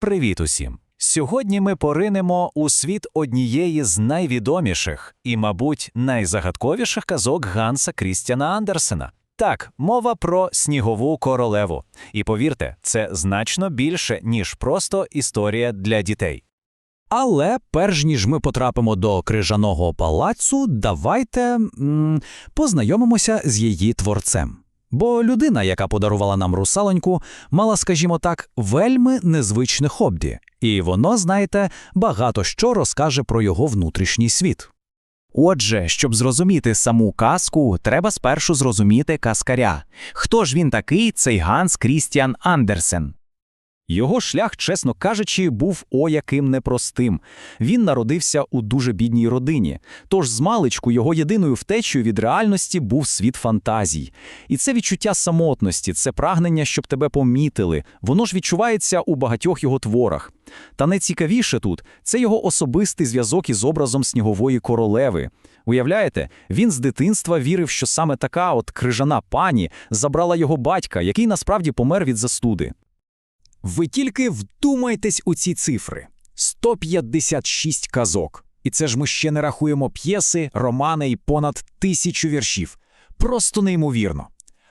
Привіт усім! Сьогодні ми поринемо у світ однієї з найвідоміших і, мабуть, найзагадковіших казок Ганса Крістіана Андерсена. Так, мова про снігову королеву. І повірте, це значно більше, ніж просто історія для дітей. Але перш ніж ми потрапимо до крижаного палацу, давайте м, познайомимося з її творцем. Бо людина, яка подарувала нам русалоньку, мала, скажімо так, вельми незвичне хобі, і воно, знаєте, багато що розкаже про його внутрішній світ. Отже, щоб зрозуміти саму казку, треба спершу зрозуміти каскаря. Хто ж він такий, цей Ганс Крістіан Андерсен? Його шлях, чесно кажучи, був о яким непростим. Він народився у дуже бідній родині. Тож з маличку його єдиною втечею від реальності був світ фантазій. І це відчуття самотності, це прагнення, щоб тебе помітили. Воно ж відчувається у багатьох його творах. Та найцікавіше тут це його особистий зв'язок із образом снігової королеви. Уявляєте, він з дитинства вірив, що саме така от крижана пані забрала його батька, який насправді помер від застуди. Ви тільки вдумайтесь у ці цифри: 156 казок. І це ж ми ще не рахуємо п'єси, романи і понад тисячу віршів. Просто неймовірно.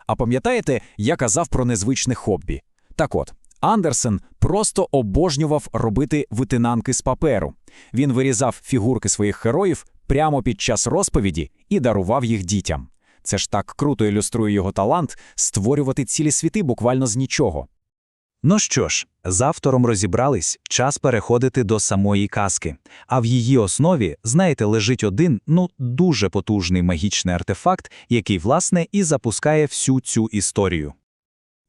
А пам'ятаєте, я казав про незвичне хобі? Так от, Андерсен просто обожнював робити витинанки з паперу. Він вирізав фігурки своїх героїв прямо під час розповіді і дарував їх дітям. Це ж так круто ілюструє його талант створювати цілі світи буквально з нічого. Ну що ж, з автором розібрались, час переходити до самої казки. А в її основі, знаєте, лежить один, ну, дуже потужний магічний артефакт, який, власне, і запускає всю цю історію.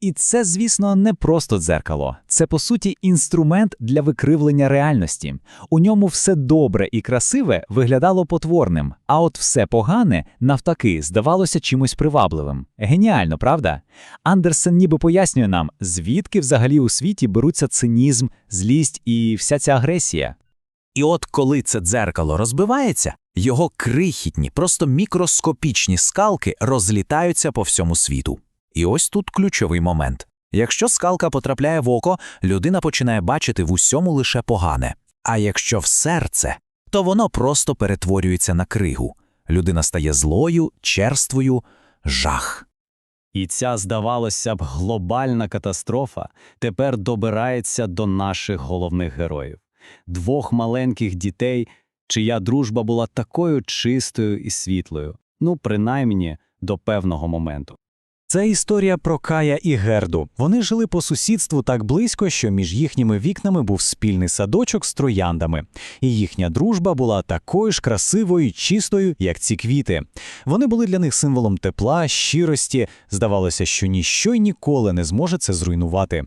І це, звісно, не просто дзеркало, це по суті інструмент для викривлення реальності. У ньому все добре і красиве виглядало потворним, а от все погане, навтаки, здавалося чимось привабливим. Геніально, правда? Андерсен ніби пояснює нам, звідки взагалі у світі беруться цинізм, злість і вся ця агресія. І от коли це дзеркало розбивається, його крихітні, просто мікроскопічні скалки розлітаються по всьому світу. І ось тут ключовий момент. Якщо скалка потрапляє в око, людина починає бачити в усьому лише погане. А якщо в серце, то воно просто перетворюється на кригу. Людина стає злою, черствою, жах. І ця, здавалося б, глобальна катастрофа тепер добирається до наших головних героїв двох маленьких дітей, чия дружба була такою чистою і світлою, ну, принаймні до певного моменту. Це історія про Кая і Герду. Вони жили по сусідству так близько, що між їхніми вікнами був спільний садочок з трояндами. І їхня дружба була такою ж красивою чистою, як ці квіти. Вони були для них символом тепла, щирості. Здавалося, що ніщо й ніколи не зможе це зруйнувати.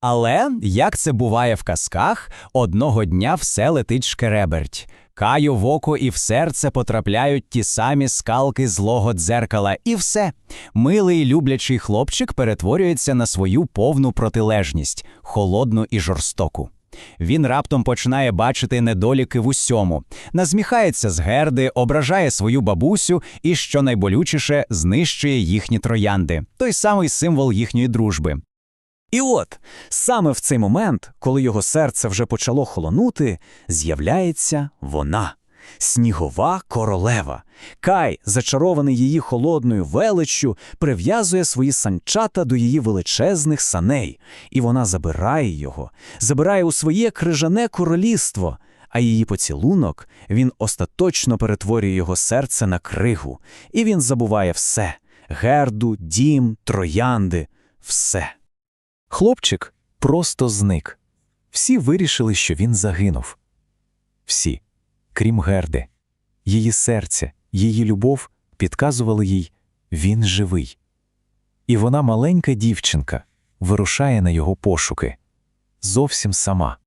Але, як це буває в казках, одного дня все летить шкереберть. Каю в око і в серце потрапляють ті самі скалки злого дзеркала, і все. Милий люблячий хлопчик перетворюється на свою повну протилежність, холодну і жорстоку. Він раптом починає бачити недоліки в усьому, назміхається з герди, ображає свою бабусю і, що найболючіше, знищує їхні троянди, той самий символ їхньої дружби. І от саме в цей момент, коли його серце вже почало холонути, з'являється вона. Снігова королева. Кай, зачарований її холодною величчю, прив'язує свої санчата до її величезних саней, і вона забирає його, забирає у своє крижане королівство, а її поцілунок він остаточно перетворює його серце на кригу, і він забуває все герду, дім, троянди, все. Хлопчик просто зник. Всі вирішили, що він загинув. Всі, крім Герди. Її серце, її любов підказували їй він живий. І вона, маленька дівчинка, вирушає на його пошуки зовсім сама.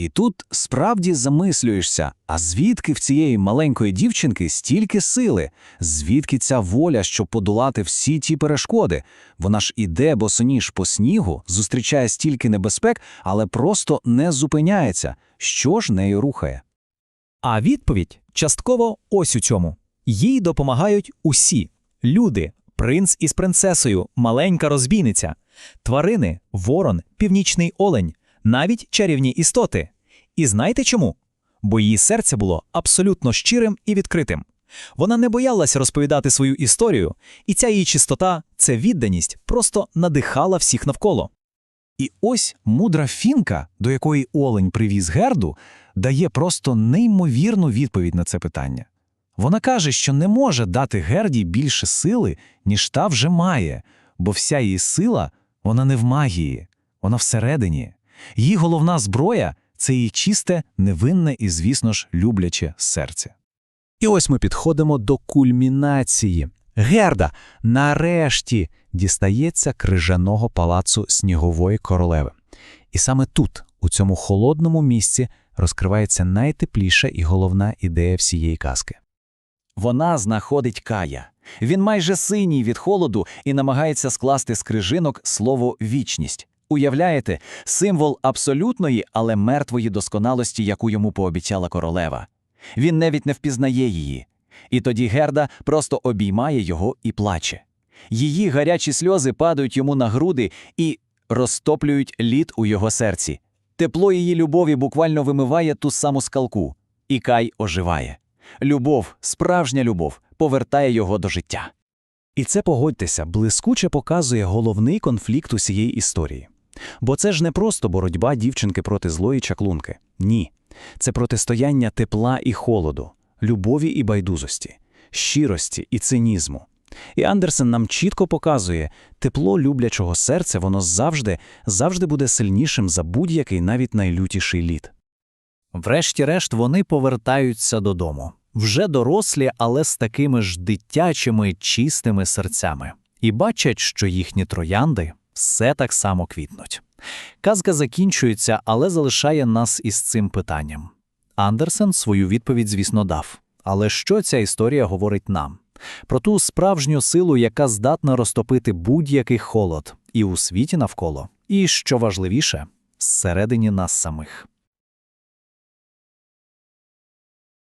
І тут справді замислюєшся, а звідки в цієї маленької дівчинки стільки сили, звідки ця воля, щоб подолати всі ті перешкоди? Вона ж іде босоніж по снігу, зустрічає стільки небезпек, але просто не зупиняється. Що ж нею рухає? А відповідь частково ось у цьому: їй допомагають усі люди, принц із принцесою, маленька розбійниця, тварини, ворон, північний олень навіть чарівні істоти. І знаєте чому? Бо її серце було абсолютно щирим і відкритим. Вона не боялася розповідати свою історію, і ця її чистота, це відданість, просто надихала всіх навколо. І ось мудра фінка, до якої Олень привіз Герду, дає просто неймовірну відповідь на це питання. Вона каже, що не може дати Герді більше сили, ніж та вже має, бо вся її сила вона не в магії, вона всередині. Її головна зброя це її чисте, невинне і, звісно ж, любляче серце. І ось ми підходимо до кульмінації. Герда нарешті дістається крижаного палацу снігової королеви. І саме тут, у цьому холодному місці, розкривається найтепліша і головна ідея всієї казки. Вона знаходить Кая. Він майже синій від холоду і намагається скласти з крижинок слово вічність. Уявляєте, символ абсолютної, але мертвої досконалості, яку йому пообіцяла королева. Він навіть не впізнає її. І тоді Герда просто обіймає його і плаче. Її гарячі сльози падають йому на груди і розтоплюють лід у його серці. Тепло її любові буквально вимиває ту саму скалку, і Кай оживає. Любов, справжня любов, повертає його до життя. І це, погодьтеся, блискуче показує головний конфлікт усієї історії. Бо це ж не просто боротьба дівчинки проти злої чаклунки. Ні. Це протистояння тепла і холоду, любові і байдузості, щирості і цинізму. І Андерсен нам чітко показує, тепло люблячого серця воно завжди, завжди буде сильнішим за будь-який навіть найлютіший лід. Врешті-решт вони повертаються додому. Вже дорослі, але з такими ж дитячими чистими серцями. І бачать, що їхні троянди все так само квітнуть. Казка закінчується, але залишає нас із цим питанням. Андерсен свою відповідь, звісно, дав. Але що ця історія говорить нам? Про ту справжню силу, яка здатна розтопити будь-який холод і у світі навколо, і, що важливіше, всередині нас самих.